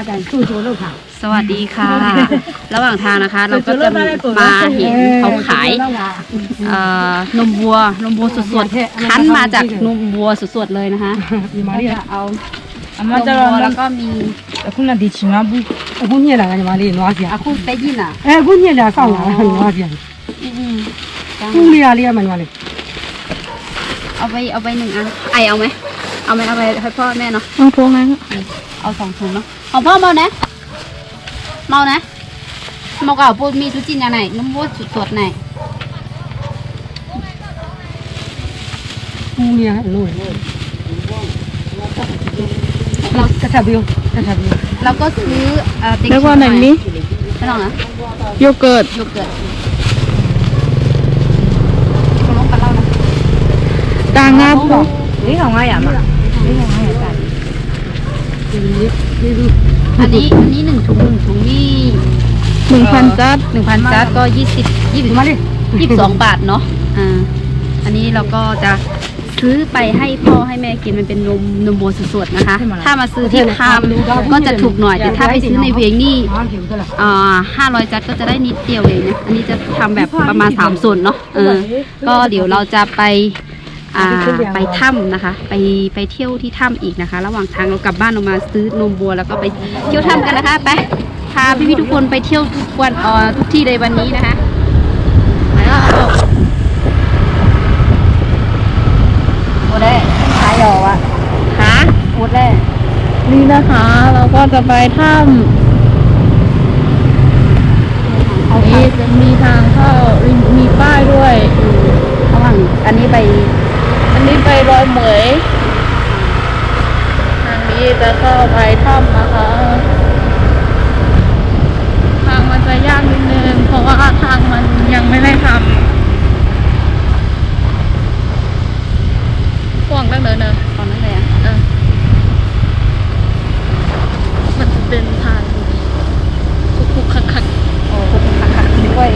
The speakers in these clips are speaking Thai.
มากันสู้ชูโลกค่ะ สวัสดีค่ะ ระหว่างทางนะคะ เราก็จะมาเห็นเขาขายนมวัวนมวัวสดๆคั้นมาจากนมวัวสดๆเลยนะคะมาจะเอามาจะลอแล้วก็มีคุณน่ะดีชิมาบุคุณเนี่ยละกันมาเลยนัวเสียคุณไปยินอะเอ้คุณเนี่ยละสั่งละนัวเสียคุณเรียเรียมันมาเลยเอาไปเอาไปหนึ่งอันไอเอาไหมเอาไหมเอาไปให้พ่อแม่เนาะเอาพวงนั้นเอาสองถุงเนาะ ของพ่อเมานะ เมานะ เมาเก่าปูมีสุจินอย่างไหนน้ำวัวสุดสดไหนมูเนี่ยอร่ยเรากระชับวิวกระชับวิวเราก็ซื้อเอ่รียกว่าอะไรนี่ไม่ต้องนะโยเกิร์ตโยเกิร์ตตางาปุ๊นี่ของไงอะมานี่ของไงอะกัน อันนี้อันนี้หนึ่งถุงหนึ่งถุงนี่หนึ่งพันจัดหนึ่งพันจัดก็ยี่สิบยี่สิบมาดิยี่สิบสองบาทเนาะอ่าอันนี้เราก็จะซื้อไปให้พ่อให้แม่กินมันเป็นนมนมวัวสดๆนะคะ ถ้ามาซื้อที่คามก็จะถูกหน่อยแต่ถ้าไปซื้อในเวียงนี่อ่าห้าร้อยจัดก็จะได้นิดเดียวเองเนะอันนี้จะทำแบบประมาณสามส่วนเนาะเออก็เดี๋ยวเราจะไป ไปถ้ำนะคะ ไปไปเที่ยวที่ถ้ำอีกนะคะ ระหว่างทางเรากลับบ้านเรามาซื้อนมบัวแล้วก็ไปเที่ยวถ้ำกันนะคะไปพาพี่ๆทุกคนไปเที่ยวทุกวันเอ่อทุกที่เลยวันนี้นะคะไปแล้วโอ้ได้ขายหยออะหาโอ้ได้นี่นะคะ เราก็จะไปถ้ำนี่จะมีทางเข้ามีป้ายด้วยระหว่างอันนี้ไปอั นนี้ไปรอยเหมย ทางนี้จะเข้าไปถ้ำนะคะ ทางมันจะยากนิดนึง เพราะว่าทางมันยังไม่ได้ทำห่วงตั้งเดินเนอะตอนนั้นเลยอะเออมันจะเป็นทางคุกๆคักโอ้ขอบคุณค่ะค่ะด้วย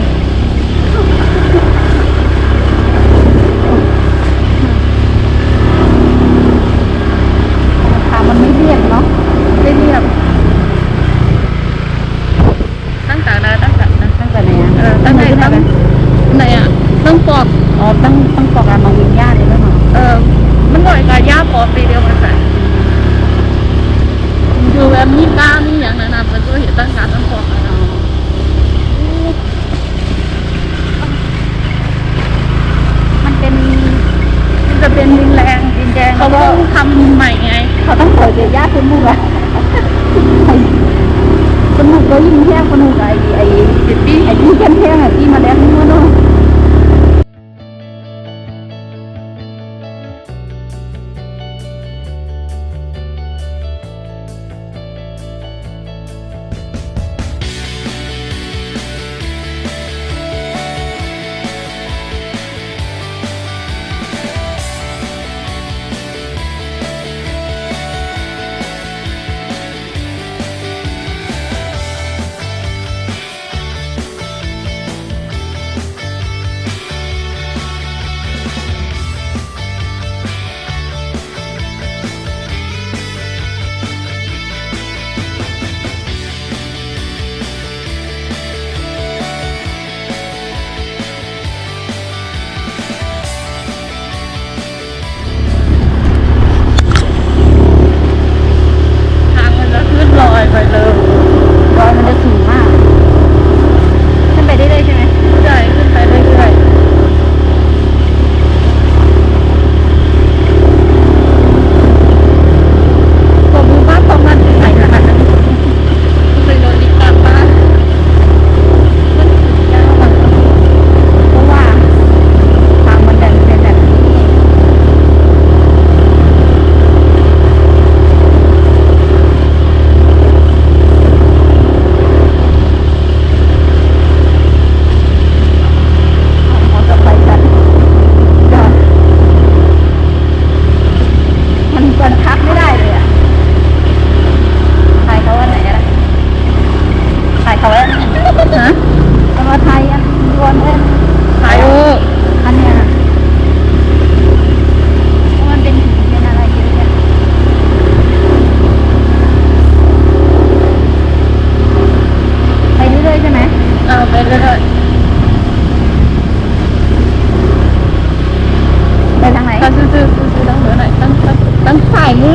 น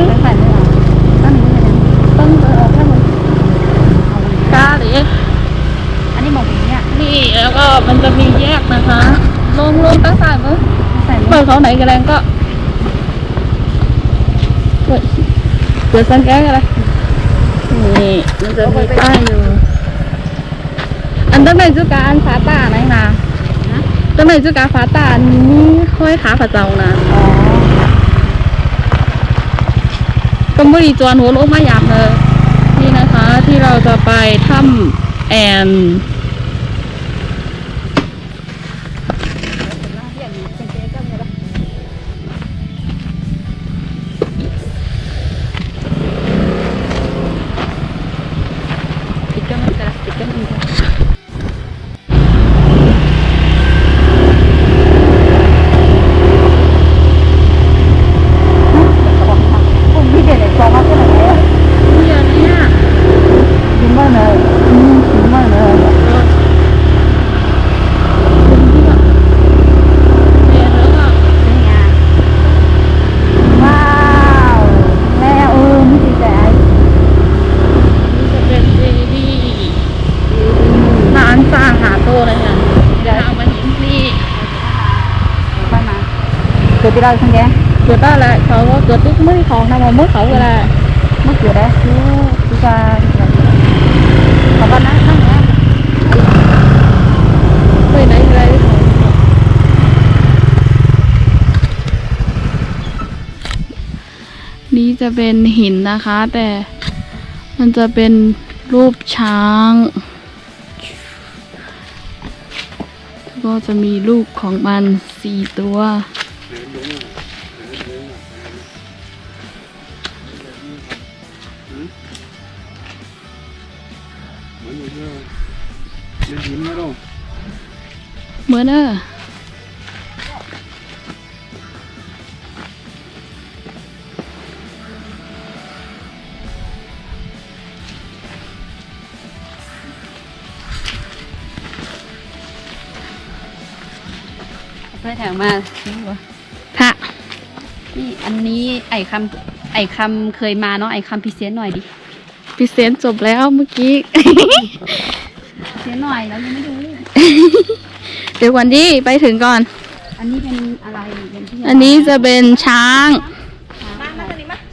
ตั้นเออถ้ามันกาหรืออันนี้มองอย่างเงี้ยนี่แล้วก็มันจะมีแยกนะคะ ลงลงตั้งใสายมั้ยเปิดเขาไหนกันแรงก็เปิดสังแก้อะไรนี่มันจะไป้ายอยู่ อันตั้งแต่จุกาอันฟาตาไหนนะตั้งแต่จุกาฟาตาอันนี้ค่อยขาผาเจ้านะอ๋อ ก็ไม่ดีจวนหัวโลกมาหยาบเลยนี่นะคะที่เราจะไปถ้ำแอน กิดได้คือที่การขอบคุณนะนั่งนะไม่ไหนอะไรของนี่จะเป็นหินนะคะ แต่มันจะเป็นรูปช้างก็จะมีลูกของมันสี่ตัว อนเออเพื่อแถวมาฮะนี่อันนี้ไอคำไอคำเคยมาเนาะไอคำพิเศษหน่อยดิพิเศษจบแล้วเมื่อกี้พิเศษหน่อยแล้วยังไม่ดู เดี๋ยววันดีไปถึงก่อน อันนี้เป็นอะไรเป็นที่อันนี้จะเป็นช้าง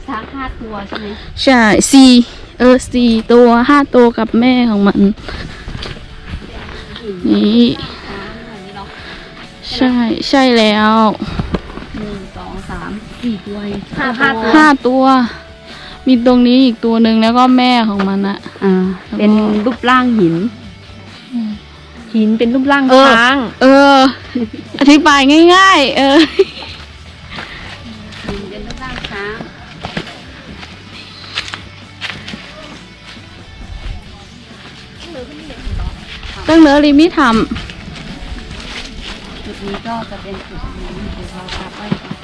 ช้างห้าตัวใช่ไหมใช่สี่เออสี่ตัวห้าตัวกับแม่ของมัน นี่ช้างแบบนี้เนาะใช่ใช่แล้วหนึ่งสองสามสี่ตัวเองห้าห้าตัว มีตรงนี้อีกตัวหนึ่งแล้วก็แม่ของมันอะอ่า เป็นรูปร่างหิน หินเป็นรูปร่างเออ ช้างเออ อธิบายง่าย ๆ เออ หินเป็นรูปร่างช้างตั้งเนื้อลิมิทจุดนี้ก็จะเป็นจุดนี้เดี๋ยวเราพาไปก่อน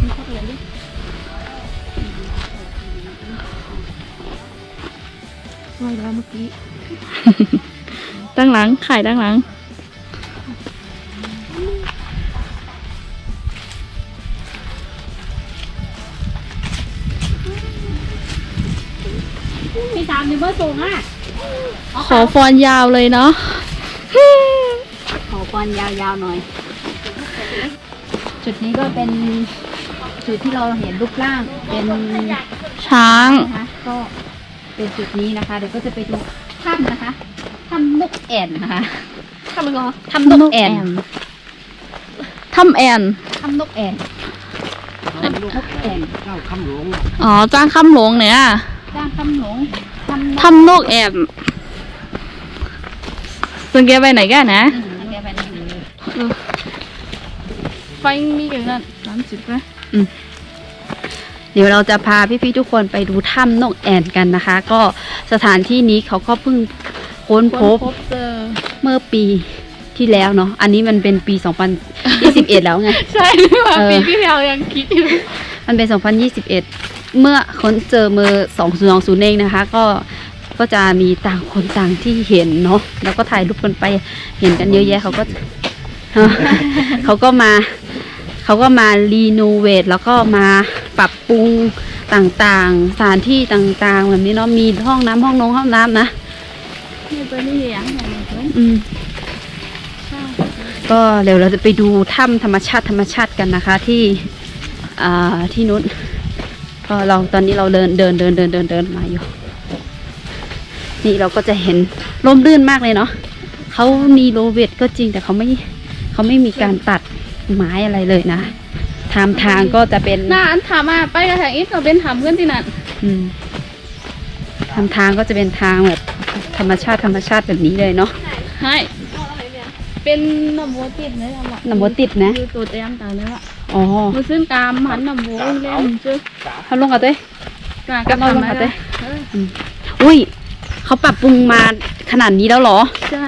นี่เขาเรียนดิไว้แล้วเมื่อกี้ำ ตั้งหลังไข่ตั้งหลังพี่ตามในเบอร์สูงอะขอฟอนยาวเลยเนาะขอปอนยาวๆหน่อย จุดนี้ก็เป็นจุดที่เราเห็นรูปร่างเป็นช้างนะคะก็เป็นจุดนี้นะคะ เดี๋ยวก็จะไปดู แอ่นนะคะทำไมก่อนถ้ำนกแอ่นถ้ำแอนถ้ำนกแอ่นถ้ำนกแอ่นอ๋อจ้างคำหลวงเนี่ยด้านถ้ำหลงถ้ำนกถ้ำนกแอนสังเกตไปไหนกันนะอืมเดี๋ยวไปนั่นเลยไฟมีอย่างนั้นสามสิบไหมเดี๋ยวเราจะพาพี่ๆทุกคนไปดูถ้ำนกแอ่นกันนะคะ ก็สถานที่นี้เขาก็เพิ่ง ค้นพบเจอเมื่อปีที่แล้วเนาะ อันนี้มันเป็นปี 2021 แล้วไง ใช่ว่าเออปีที่แล้วยังคิดอยู่ มันเป็น 2021 เมื่อค้นเจอเมื่อ2020เองนะคะ ก็ก็จะมีต่างคนต่างที่เห็นเนาะ แล้วก็ถ่ายรูปกันไปเห็นกันเยอะแยะเขาก็เขาก็มาเขาก็มารีโนเวทแล้วก็มาปรับปรุงต่างๆ สถานที่ต่างๆ แบบนี้เนาะมีห้องน้ำห้องนงห้องน้ำนะ นี่ตัวนี้อย่างไรเพื่อนอืมใช่ก็เดี๋ยวเราจะไปดูถ้ำธรรมชาติธรรมชาติกันนะคะ ที่อ่าที่นู้นก็เราตอนนี้เราเดินเดินเดินเดินเดินเดินมาอยู่ นี่เราก็จะเห็นร่มรื่นมากเลยเนาะเขามีโรเวทก็จริงแต่เขาไม่เขาไม่มีการตัดไม้อะไรเลยนะทางทางก็จะเป็นหน้าอันถามมาไปกระถางอีกเราเป็นถามเพื่อนที่นั่นอืมทำทางก็จะเป็นทางแบบ ธรรมชาติธรรมชาติแบบนี้เลยเนาะให้เป็นน้ำบัวติดเลยอะน้ำบัวติดนะอยู่ตัวเต็มตาเนื้ออ๋อมันซึ่งกามหันน้ำบัวเล่นชื่อเขาลงกันเต้กากับทำอะไรอุ้ยเขาปรับปรุงมาขนาดนี้แล้วเหรอ ใช่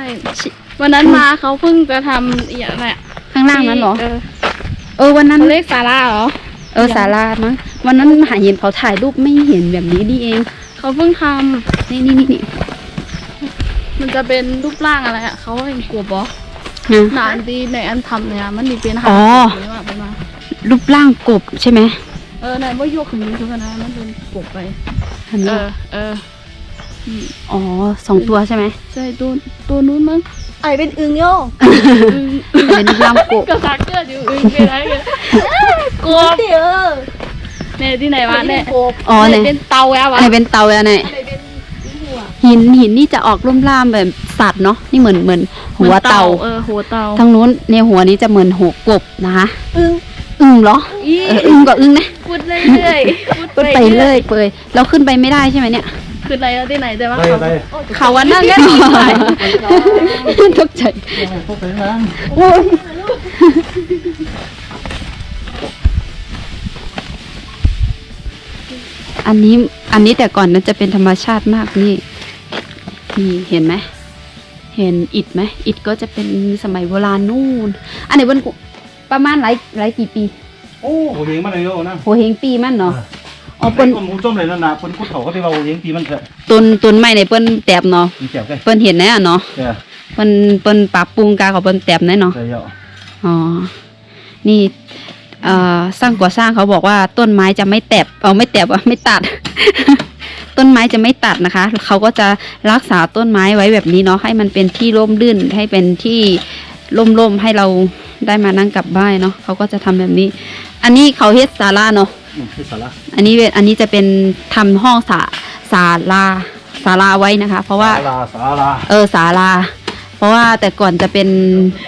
วันนั้นมาเขาเพิ่งจะทำอีกอย่างแหละข้างล่างนั้นเหรอ เออเออวันนั้นเขาเรียกศาลาเหรอ เออศาลามั้งวันนั้นหาเห็นเขาถ่ายรูปไม่เห็นแบบนี้นี่เอง เขาเพิ่งทนี่นี่นี่นี่ำ มันจะเป็นรูปร่างอะไรอะเขาเห็นกลัวบอนะ หนานดีในอันทำเนี่ยมันมีเป็นอ๋อหรือว่าประมาณรูปร่างกบใช่ไหมเออไหนว่ายกขึ้นนี้ทุกคนนะมันเป็นกบไปอันเอนี้อเอออ๋อสองตัวใช่ไหมใช่ตัวตัวนู้นมั้งไอเป็นอึงโยเป็นรูปร่างกบก็ซักเกอร์อยู่อึ้งไปไหนกันกบเดี๋ยวเนี่ยที่ไหนวะเนี่ยโกบอ๋อเนี่ยเป็นเตาแล้วอัวะนไหนเป็นเตาแล้วเนี่ยอะไรเป็น หัวหินหินนี่จะออกร่มร่ามแบบสัตว์เนาะนี่เหมือนเหมือนหัวเตาเออหัวเตาทางนู้นในหัวนี้จะเหมือนหัวกบนะคะอึงอึ้งเหรออีเอออึ้งก็อึ้งนะพูดเรื่อยๆพูดไปเรื่อยเปื่อยเราขึ้นไปไม่ได้ใช่ไหมเนี่ยคืออะไรแล้วที่ไหนแต่ว่าไปเขาไปเขาวันนั้นก็มีไปตกใจพวกไปนั่งโอ้ยอันนี้อันนี้แต่ก่อนนั้นจะเป็นธรรมชาติมากนี่ นี่เห็นไหม เห็นอิฐไหมอิฐก็จะเป็นสมัยโบราณนู่น อันไหนบนประมาณหลายหลายกี่ปี โอ้โหเฮงมันเลยโยนะโหเฮงปีมันเนาะอ๋อเป็เปิ้นนคนหูต้มเลยนั่นนะคนพูดเขาก็ที่ว่าเฮงปีมันเถอะต้นต้นไม้ในเปิ้นแตบเนาะมีแก้วกันเปิ้นเห็นแน่เนาะแก้วเปิ้นเปิ้นปรับปรุงกาของเปิ้นแตบแน่เนาะใช่เยอะอ๋อ นี่เอ่อสร้างก่อสร้างเขาบอกว่าต้นไม้จะไม่แตบเออไม่แตบอะไม่ตัด ต้นไม้จะไม่ตัดนะคะ เขาก็จะรักษาต้นไม้ไว้แบบนี้เนาะให้มันเป็นที่ร่มรื่นให้เป็นที่ร่มๆให้เราได้มานั่งกลับบ้านเนาะเขาก็จะทำแบบนี้ อันนี้เขาเฮ็ดศาลาเนาะอืมคือสาระอันนี้เป็นอันนี้จะเป็นทำห้องศาศาลาศาลาไว้นะคะ เพราะว่าสาราสาราเออศาลา เพราะว่าแต่ก่อนจะเป็น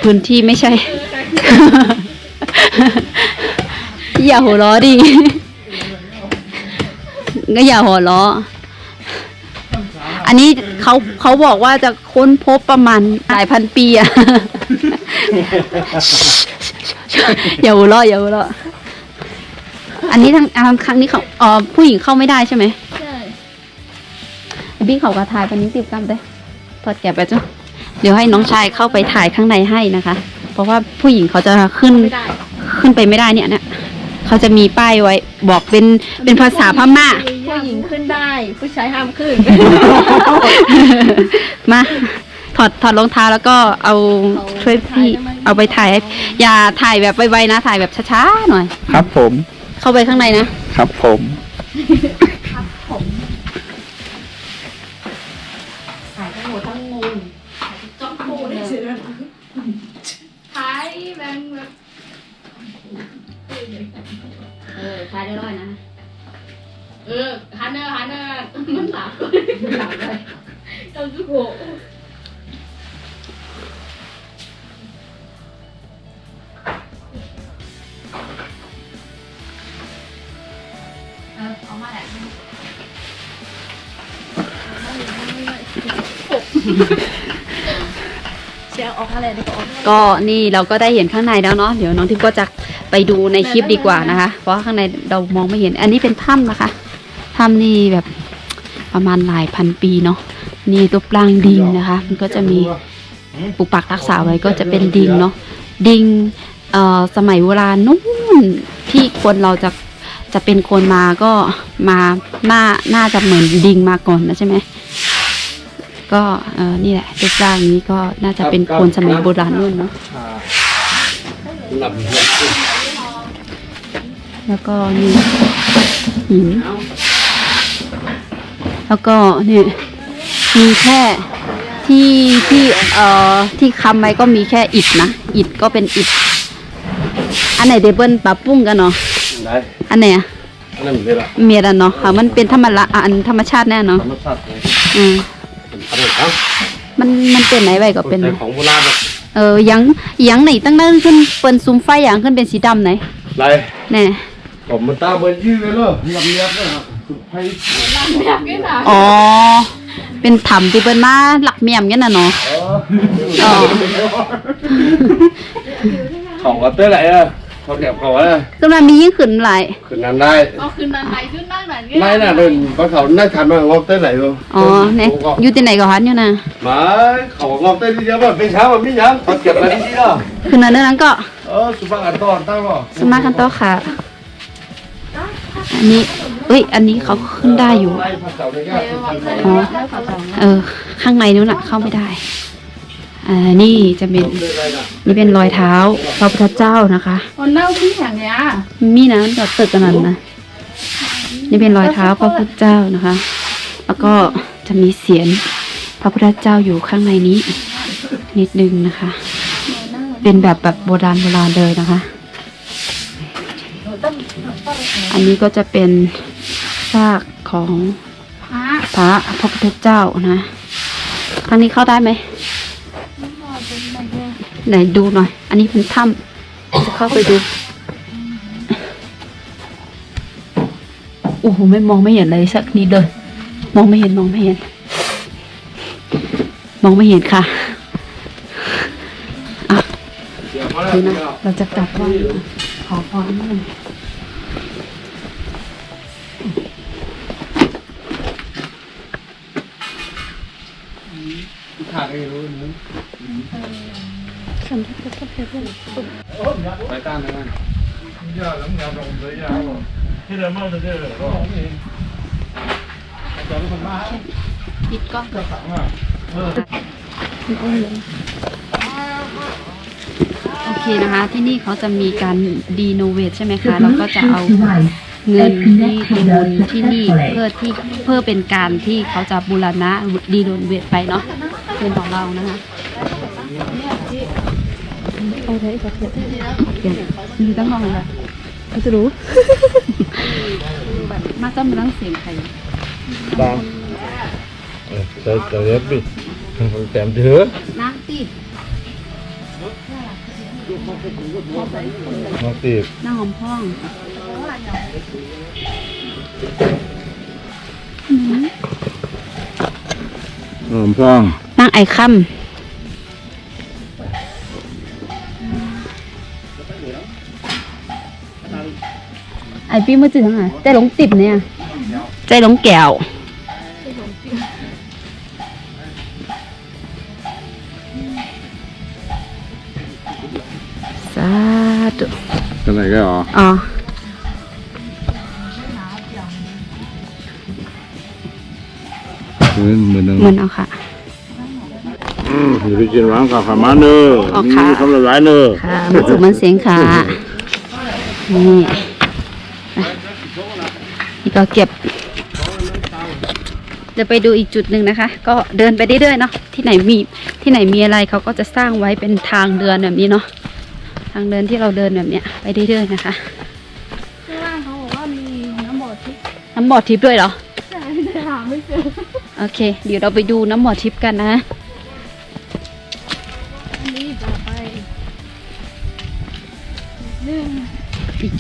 พื้นที่ไม่ใช่อย่าหัวล้อดิก็อย่าหัวล้อ อันนี้เขาเขาบอกว่าจะค้นพบประมาณหลายพันปีอะ อย่าหัวล้ออย่าหัวล้ออันนี้ทั้งอ่าครั้งนี้เขาอ๋อผู้หญิงเข้าไม่ได้ใช่ไหมใช่บี้เขาก็ถ่ายไปนี้ติดกันเด้ถอดแกะไปจ้ะเดี๋ยวให้น้องชายเข้าไปถ่ายข้างในให้นะคะ เพราะว่าผู้หญิงเขาจะขึ้นไม่ได้ขึ้นไปไม่ได้เนี่ยเนี่ยเขาจะมีป้ายไว้ บอกเป็นเป็นภาษาพม่า ผู้หญิงขึ้นได้ ผู้ชายห้ามขึ้น มา ถอดถอดรองเท้าแล้วก็เอาช่วยพี่เอาไปถ่ายให้อย่าถ่ายแบบไวๆนะ ถ่ายแบบช้าๆหน่อย ครับผม เข้าไปข้างในนะ ครับผม จ้าจุกโกเออเอามาแหละเชียร์ออกอะไรได้ก็ออกก็นี่เราก็ได้เห็นข้างในแล้วเนาะเดี๋ยวน้องทิพย์ก็จะไปดูในคลิปดีกว่านะคะ เพราะว่าข้างในเรามองไม่เห็น อันนี้เป็นถ้ำนะคะถ้ำนี่แบบ ประมาณหลายพันปีเนาะนี่รูปร่างดิงนะคะ มันก็จะมีปลูกปักรักษาไว้ก็จะเป็นดิงเนาะดิงเอ่อสมัยโบราณนู่นที่คนเราจะจะเป็นคนมาก็มาหน้าน่าจะเหมือนดิงมาก่อนนะใช่ไหมก็เออนี่แหละรูปร่างนี้ก็น่าจะเป็นคนสมัยโบราณนู่นเนาะแล้วก็นี่หิน แล้วก็นี่มีแค่ที่ที่เอ่อที่คำไว้ก็มีแค่อิฐนะอิฐก็เป็นอิฐอันไหนเดเบิลปรับปรุงกันเนาะได้อันไหนอะอันนั้นเลยล่ะเมียดันเนาะค่ะ มันเป็นธรรมละอะอันธรรมชาติแน่เนาะธรรมชาติเลยอืมอันนั้นครับมันมันเป็นไหนไว้ก็เป็นใของโบราณอะเออยังยังไหนตั้งนั้นขึ้นเปิ้นซุ้มไฟอย่างขึ้นเป็นสีดำไหนไรแน่ผมมันตาเบิ่นยืดเลยเหรอลำเลียบเลยครับสุดไฟ อ๋อ เป็นถ้ำที่เปิ้นมาหลักเมียมกันน่ะเนาะเออเขาก็เต้นไหนอะเขาแก็บเขาอะขึ้นมามียิ่งขึ้นหลายขึ้นนั้นได้เอาคืนนั้นไหนขึ้นนั่งไหนไม่น่ะเดินเพราะเขาน่าทันมากงอบเต้นไหนดูอ๋อแน่อยู่ที่ไหนก็หันอยู่นะมาเขางอบเต้นที่เดียวแบบเป็นเช้าแบบนี้ยังเขาเก็บอะไรที่เนาะขึ้นมาเรื่องนั้นก็เออสุภาพกันตอนตั้งบ่สมากันโตะค่ะ อันนี้ เอ้ย อันนี้เขาขึ้นได้อยู่ไล่ภาษาในย่าสุพรรณอ๋อ เออ ข้างในนู้นน่ะเข้าไม่ได้ อ่า นี่จะเป็นเต้นอะไรน่ะนี่เป็นรอยเท้าพระพุทธเจ้านะคะคนเน่าพี่อย่างเงี้ยมีนะมันก็ตึกกันนั่นนะ นี่เป็นรอยเท้าพระพุทธเจ้านะคะ แล้วก็จะมีเสียนพระพุทธเจ้าอยู่ข้างในนี้ นิดนึงนะคะ เป็นแบบแบบโบราณโบราณเลยนะคะ อันนี้ก็จะเป็นซากของพระพระพระพุทธเจ้านะครั้งนี้เข้าได้ไหมไหนดูหน่อย อันนี้เป็นถ้ำจะเข้าไปดูโอ้โหไม่มองไม่เห็นเลยสักนิดเลย มองไม่เห็นมองไม่เห็น มองไม่เห็นค่ะอะเดี๋ยวมาดูนะแล้วเราจะกลับบ้านขอพรนิ ไปก้านไปก้านปิดกล้องเลยโอเคนะคะ ที่นี่เขาจะมีการดีโนเวทใช่ไหมคะแล้วก็จะเอาเงินที่ประมูลที่นี่เพื่อที่เพื่อเป็นการที่เขาจะบูรณะดีโนเวทไปเนาะเป็นของเรานะคะ โอเคขอบคุณเดี๋ยวมีตั้งห้องเลยเขาจะรู้มาต้องมาตั้งเสียงใครตามเจะจะเรียบบิดแต้มเถือน้ำติดน้องตีบน้ำหอมพ่องหอมฟองนางไอค่ำ ไอพี่มือจืดทั้งไงใจหลงติดเนี่ยใจหลงแก้วสาธุกันไหนก็อ๋ออ๋อมือมือหนึ่งเหมือนเอาค่ะอยู่ที่จีนร้านกับขามาเนออ๋อค่ะมีคำละลายเนอค่ะมันจุมันเสียงค่ะนี่อะนี่ ก็เก็บ จะไปดูอีกจุดหนึ่งนะคะ ก็เดินไปเรื่อยๆเนาะที่ไหนมีที่ไหนมีอะไรเขาก็จะสร้างไว้เป็นทางเดินแบบนี้เนาะทางเดินที่เราเดินแบบเนี้ยไปเรื่อยๆนะคะข้างล่างเขาบอกว่ามีน้ำบ่อทิพย์น้ำบ่อทิพย์ด้วยเหรอแต่หาไม่เจอโอเค เดี๋ยวเราไปดูน้ำบ่อทิพย์กันนะ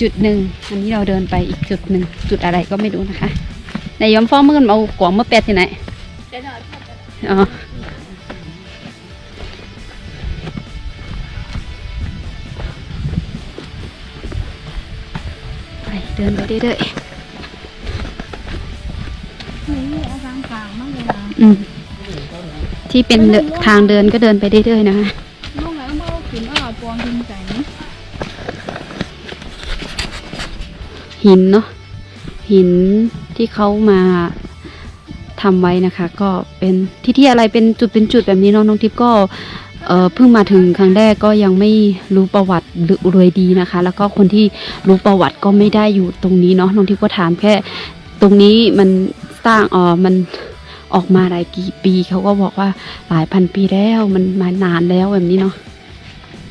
จุดหนึ่งอันนี้เราเดินไปอีกจุดหนึ่งจุดอะไรก็ไม่รู้นะคะในยอมฟ้องมือเอากวางมาแปดที่ไหนเดี๋ยวหน่อยอ๋อไปเดินไปเรื่อยนี่เอาทางกลางมากเลยนะๆอืมที่เป็นเดินทางเดินก็เดินไปเรื่อยๆนะคะ หินเนาะหินที่เขามาทำไว้นะคะ ก็เป็นที่ที่อะไรเป็นจุดเป็นจุดแบบนี้เนาะน้องทิพย์ก็เพิ่งมาถึงครั้งแรกก็ยังไม่รู้ประวัติหรือรวยดีนะคะ แล้วก็คนที่รู้ประวัติก็ไม่ได้อยู่ตรงนี้เนาะน้องทิพย์ก็ถามแค่ ตรงนี้มันสร้างเออมันออกมาหลายกี่ปีเขาก็บอกว่าหลายพันปีแล้วมันมานานแล้วแบบนี้เนาะ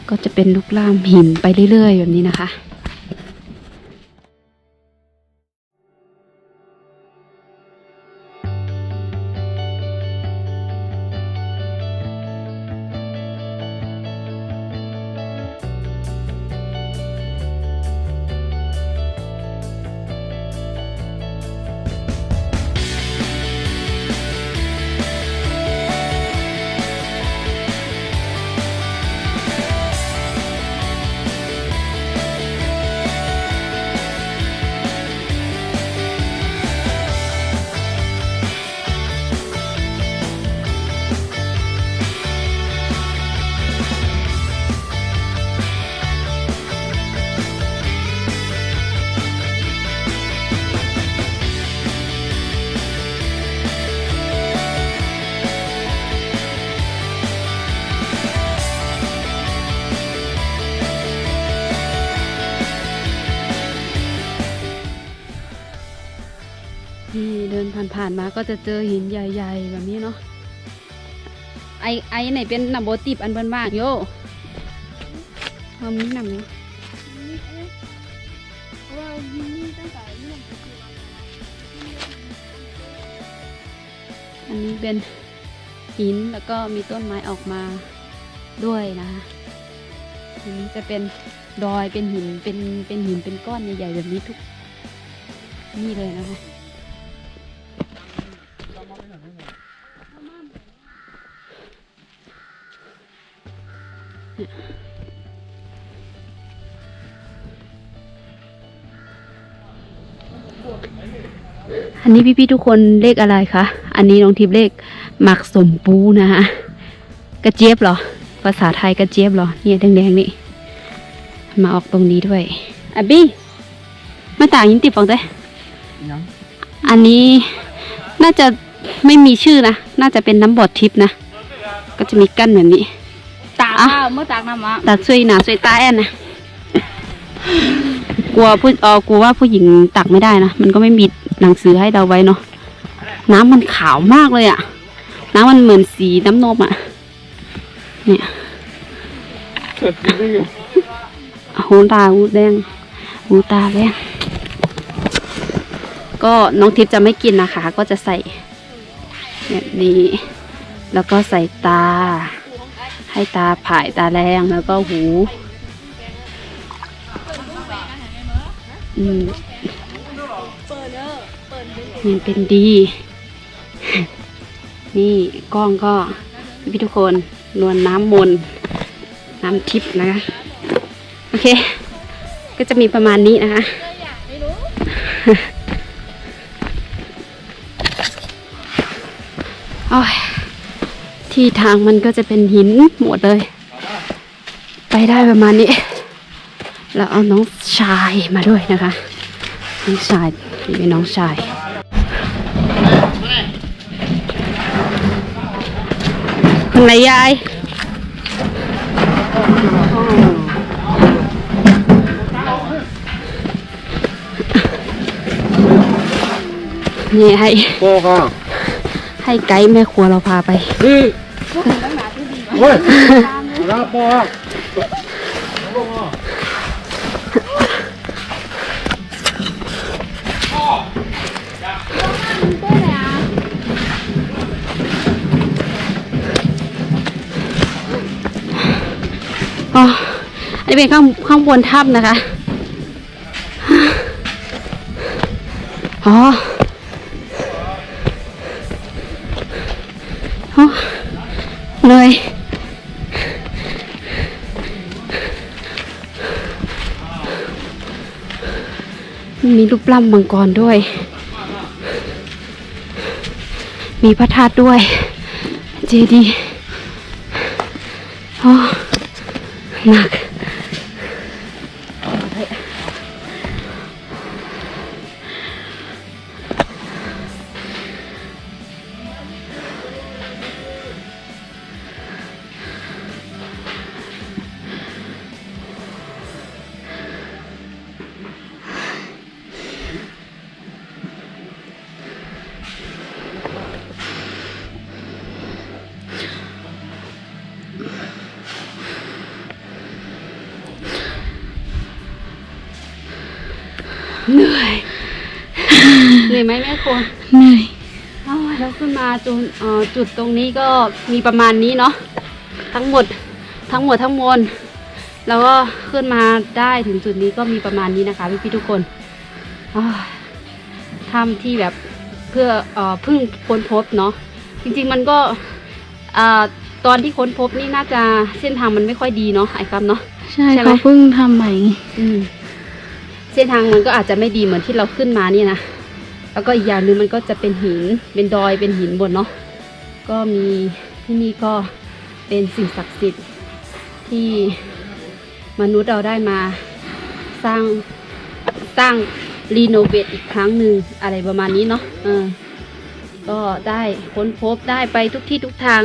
ก็จะเป็นลูกล่ามหินไปเรื่อยๆแบบนี้นะคะ ผ่านมาก็จะเจอหินใหญ่ๆ แบบนี้เนาะไอไอไหนเป็นนับโบติบอันเบิ้นมากโยเอามีหนำนอันนี้เป็นหินแล้วก็มีต้นไม้ออกมาด้วยนะคะอันนี้จะเป็นดอยเป็นหินเป็นเป็นหินเป็นก้อนใหญ่ๆแบบนี้ทุกนี่เลยนะคะ อันนี้พี่ๆทุกคนเลขอะไรคะ อันนี้น้องทิพย์เลขหมักสมปูนะฮะกระเจี๊ยบเหรอ ภาษาไทยกระเจี๊ยบเหรอ เนี่ยแดงๆนี่ มาออกตรงนี้ด้วยอะบี้ไม่ต่างยินติดฟังเต้ยังอันนี้น่าจะไม่มีชื่อนะ น่าจะเป็นน้ำบอดทิพย์นะ ก็จะมีกั้นแบบนี้ตาก อะข้าวเมื่อตากน้ำอะตักช่วยหนาช่วยตาแอนนะกลัวผู้เออกลัวว่าผู้หญิงตักไม่ได้นะ มันก็ไม่มีหนังสือให้เราไว้เนาะน้ำมันขาวมากเลยอะน้ำมันเหมือนสีน้ำนมอะเนี่ยหูตาหูแดงหูตาแดงก็น้องทิพย์จะไม่กินนะคะ ก็จะใส่แบบนี้ แล้วก็ใส่ตา ให้ตาผายตาแรงแล้วก็หู อืมมันเป็นดี นี่กล้องก็พี่ทุกคนนวลน้ำมนน้ำทิพย์นะคะ โอเค ก็จะมีประมาณนี้นะคะโอ้ย ที่ทางมันก็จะเป็นหินหมดเลย ไปได้ประมาณนี้ แล้วเอาน้องชายมาด้วยนะคะ น้องชายเป็นน้องชายคนไหนยายนี่ให้โป้ก็ให้ไกด์แม่ครัวเราพาไปนี่ เฮ้ยรับโป้อ๋ออันนี้เป็นข้างข้างบนถ้ำนะคะ อ๋อ มีรูปล่ำมังกรด้วย มีพระธาตุด้วย เจดีย์โอ้หนัก เหนื่อยไหมแม่ครัวเหนื่อยอ้าวแล้วขึ้นมาจุดเอ่อจุดตรงนี้ก็มีประมาณนี้เนาะทั้งหมดทั้งหมดทั้งมวลแล้วก็ขึ้นมาได้ถึงจุดนี้ก็มีประมาณนี้นะคะพี่ๆทุกคนอ้าวถ้ำที่แบบเพื่อเอ่อเพิ่งค้นพบเนาะจริงๆมันก็อ่าตอนที่ค้นพบนี่น่าจะเส้นทางมันไม่ค่อยดีเนาะไอ้คำเนาะใช่ใช่ไหมเขาเพิ่งทำใหม่อืมเส้นทางมันก็อาจจะไม่ดีเหมือนที่เราขึ้นมานี่นะ แล้วก็อีกอย่างหนึ่งมันก็จะเป็นหิน เป็นดอยเป็นหินบนเนาะ ก็มีที่นี่ก็เป็นสิ่งศักดิ์สิทธิ์ที่มนุษย์เราได้มาสร้างสร้างรีโนเวทอีกครั้งหนึ่งอะไรประมาณนี้เนาะเออก็ได้ค้นพบได้ไปทุกที่ทุกทาง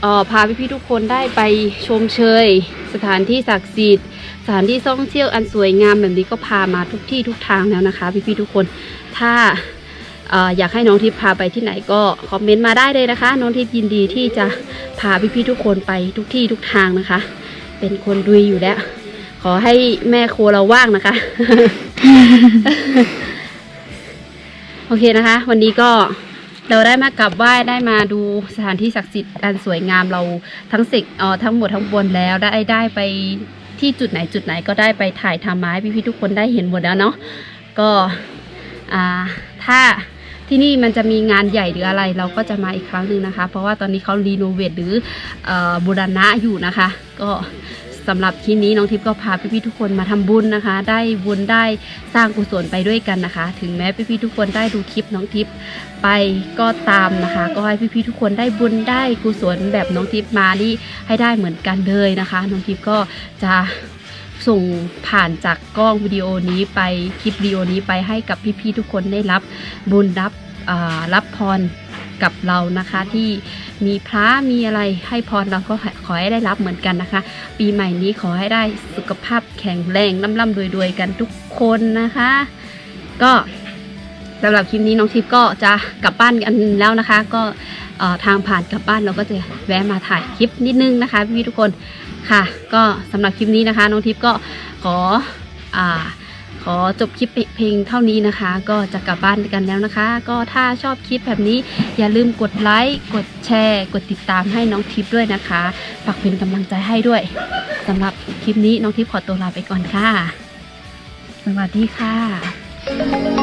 เออพาพี่ๆทุกคนได้ไปชมเชย สถานที่ศักดิ์สิทธิ์ สถานที่ท่องเที่ยวอันสวยงามแบบนี้ก็พามาทุกที่ทุกทางแล้วนะคะ พี่ๆทุกคนถ้าออยากให้น้องทิพย์พาไปที่ไหนก็คอมเมนต์มาได้เลยนะคะ น้องทิพย์ยินดีที่จะพาพี่ๆทุกคนไปทุกที่ทุกทางนะคะ เป็นคนดุยอยู่แล้ว ขอให้แม่ครัวเราว่างนะคะ โอเคนะคะ วันนี้ก็เราได้มากราบไหว้ได้มาดูสถานที่ศักดิ์สิทธิ์อันสวยงามเราทั้งสิกเอ่อทั้งหมดทั้งบนแล้วได้ได้ไป ที่จุดไหนจุดไหนก็ได้ไปถ่ายทำมาให้พี่ๆทุกคนได้เห็นหมดแล้วเนาะก็อ่าถ้าที่นี่มันจะมีงานใหญ่หรืออะไรเราก็จะมาอีกครั้งหนึ่งนะคะ เพราะว่าตอนนี้เขารีโนเวทหรืออบูรณะอยู่นะคะ ก็ สำหรับคลิปนี้น้องทิพย์ก็พาพี่ๆทุกคนมาทำบุญนะคะ ได้บุญได้สร้างกุศลไปด้วยกันนะคะ ถึงแม้พี่ๆทุกคนได้ดูคลิปน้องทิพย์ไปก็ตามนะคะ ก็ให้พี่ๆทุกคนได้บุญได้กุศลแบบน้องทิพย์มานี่ให้ได้เหมือนกันเลยนะคะ น้องทิพย์ก็จะส่งผ่านจากกล้องวิดีโอนี้ไปคลิปวิดีโอนี้ไปให้กับพี่ๆทุกคนได้รับบุญรับอ่ารับพรกับเรานะคะที่ มีพระมีอะไรให้พรเราก็ขอให้ได้รับเหมือนกันนะคะ ปีใหม่นี้ขอให้ได้สุขภาพแข็งแรงล่ำๆรวยๆกันทุกคนนะคะ ก็สำหรับคลิปนี้น้องทิพย์ก็จะกลับบ้านกันแล้วนะคะ ก็ทางผ่านกลับบ้านเราก็จะแวะมาถ่ายคลิปนิดนึงนะคะพี่ทุกคนค่ะ ก็สำหรับคลิปนี้นะคะ น้องทิพย์ก็ขออ่า ขอจบคลิปเพลงเท่านี้นะคะ ก็จะกลับบ้านกันแล้วนะคะ ก็ถ้าชอบคลิปแบบนี้อย่าลืมกดไลค์กดแชร์ กดติดตามให้น้องทิพย์ด้วยนะคะฝากเป็นกำลังใจให้ด้วยสำหรับคลิปนี้น้องทิพย์ขอตัวลาไปก่อนค่ะ สวัสดีค่ะ